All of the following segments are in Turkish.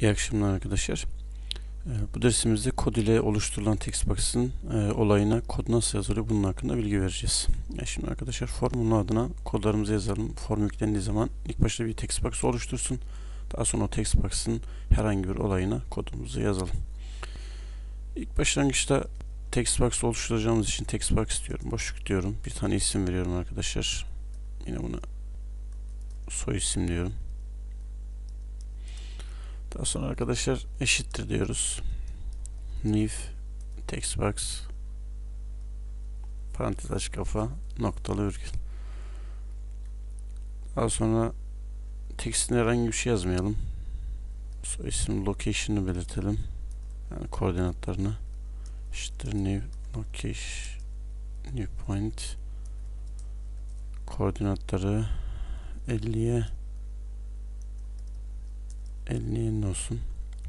İyi akşamlar arkadaşlar. Ee, Bu dersimizde kod ile oluşturulan textbox'ın e, olayına kod nasıl yazılıyor bunun hakkında bilgi vereceğiz. Şimdi arkadaşlar formun adına kodlarımızı yazalım. Form yüklendiği zaman ilk başta bir textbox oluştursun. Daha sonra o textbox'ın herhangi bir olayına kodumuzu yazalım. İlk başlangıçta textbox oluşturacağımız için textbox diyorum. Boşluk diyorum. Bir tane isim veriyorum arkadaşlar. Yine buna soy isim diyorum. Daha sonra arkadaşlar eşittir diyoruz. New textbox parantez aç kafa noktalı virgül. Daha sonra tekstin herhangi bir şey yazmayalım. Soy isim location'ı belirtelim. Yani koordinatlarını eşittir new location new point koordinatları 50'ye 50'nin olsun.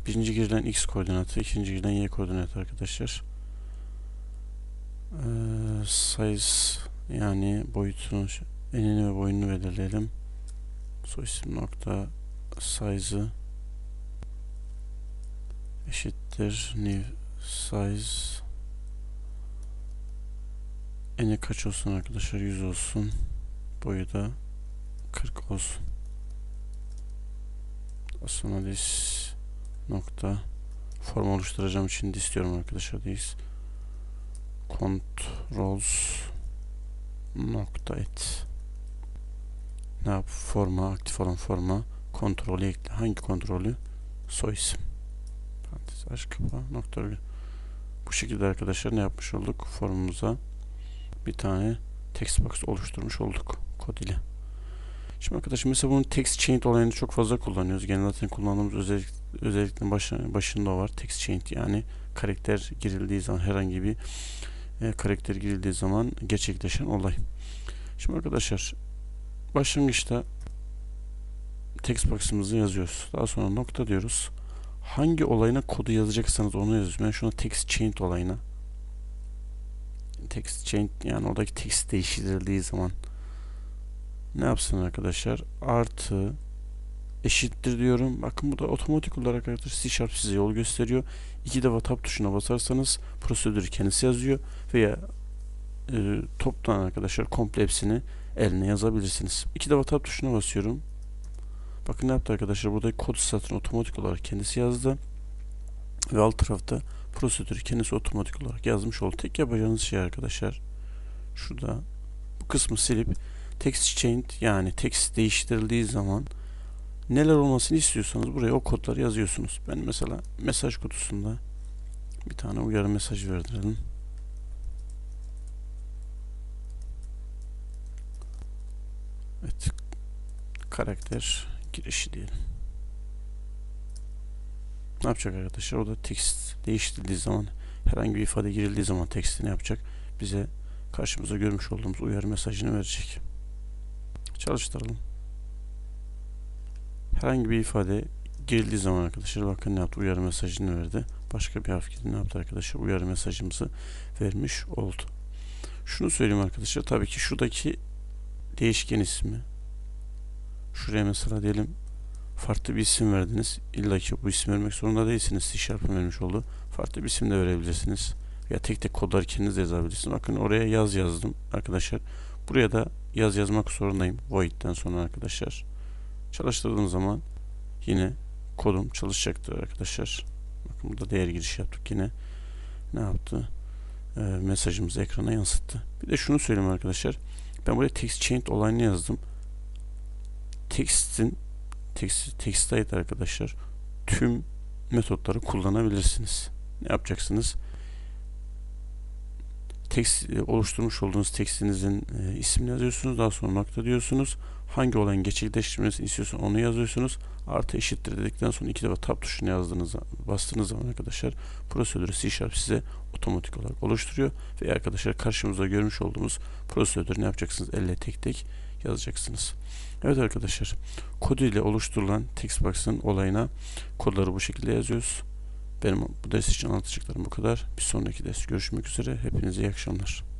Birinci girilen x koordinatı, ikinci girilen y koordinatı arkadaşlar. Ee, size yani boyutunu, enini ve boyunu belirleyelim. Soyisim nokta size'ı eşittir new size eni kaç olsun arkadaşlar 100 olsun boyu da 40 olsun sonra this nokta form oluşturacağım için de istiyorum arkadaşlar this controls nokta et ne yap? Forma aktif olan forma kontrolü ekle. Hangi kontrolü? Soy isim. Parantez aç kapa. Nokta bu şekilde arkadaşlar ne yapmış olduk? Formumuza bir tane text box oluşturmuş olduk. Kod ile Şimdi arkadaşlar mesela bunun text chain olayını çok fazla kullanıyoruz. Genel zaten kullandığımız özellik, özellikle baş, başında o var. Text chain yani karakter girildiği zaman herhangi bir e, karakter girildiği zaman gerçekleşen olay. Şimdi arkadaşlar başlangıçta text box'ımızı yazıyoruz. Daha sonra nokta diyoruz. Hangi olayına kodu yazacaksanız onu yazıyoruz. Ben şuna text chain olayına text chain yani oradaki text değiştirildiği zaman ne yapsın arkadaşlar? Artı eşittir diyorum. Bakın bu da otomatik olarak arkadaşlar C Sharp size yol gösteriyor. İki defa tab tuşuna basarsanız prosedürü kendisi yazıyor veya e, toptan arkadaşlar komple hepsini eline yazabilirsiniz. İki defa tab tuşuna basıyorum. Bakın ne yaptı arkadaşlar? Burada kod satırını otomatik olarak kendisi yazdı. Ve alt tarafta prosedürü kendisi otomatik olarak yazmış oldu. Tek yapacağınız şey arkadaşlar şurada bu kısmı silip text change yani text değiştirildiği zaman neler olmasını istiyorsanız buraya o kodları yazıyorsunuz. Ben mesela mesaj kutusunda bir tane uyarı mesajı verdirelim. Evet. Karakter girişi diyelim. Ne yapacak arkadaşlar? O da text değiştirildiği zaman herhangi bir ifade girildiği zaman teksti ne yapacak? Bize karşımıza görmüş olduğumuz uyarı mesajını verecek. Çalıştıralım. Herhangi bir ifade girildiği zaman arkadaşlar bakın ne yaptı? Uyarı mesajını verdi. Başka bir girdi. Ne yaptı arkadaşlar? Uyarı mesajımızı vermiş oldu. Şunu söyleyeyim arkadaşlar. Tabii ki şuradaki değişken ismi şuraya mesela diyelim farklı bir isim verdiniz. İlla ki bu isim vermek zorunda değilsiniz. C Sharp'ın vermiş olduğu. Farklı bir isim de verebilirsiniz. Ya tek tek kodları kendiniz de yazabilirsiniz. Bakın oraya yaz yazdım arkadaşlar. Buraya da yaz yazmak zorundayım. Void'den sonra arkadaşlar. Çalıştırdığım zaman yine kodum çalışacaktır arkadaşlar. Bakın burada değer giriş yaptık yine. Ne yaptı? Ee, mesajımızı ekrana yansıttı. Bir de şunu söyleyeyim arkadaşlar. Ben buraya text chain olayını yazdım. Text'in text, text'e ait arkadaşlar tüm metotları kullanabilirsiniz. Ne yapacaksınız? Text oluşturmuş olduğunuz tekstinizin e, ismini yazıyorsunuz. Daha sonra nokta diyorsunuz. Hangi olayın gerçekleştirmesini istiyorsun onu yazıyorsunuz. Artı eşittir dedikten sonra iki defa tab tuşuna yazdığınız bastığınız zaman arkadaşlar prosedürü C Sharp size otomatik olarak oluşturuyor. Ve arkadaşlar karşımızda görmüş olduğumuz prosedürü ne yapacaksınız? Elle tek tek yazacaksınız. Evet arkadaşlar kod ile oluşturulan textbox'ın olayına kodları bu şekilde yazıyoruz. Benim bu ders için anlatacaklarım bu kadar. Bir sonraki ders görüşmek üzere. Hepinize iyi akşamlar.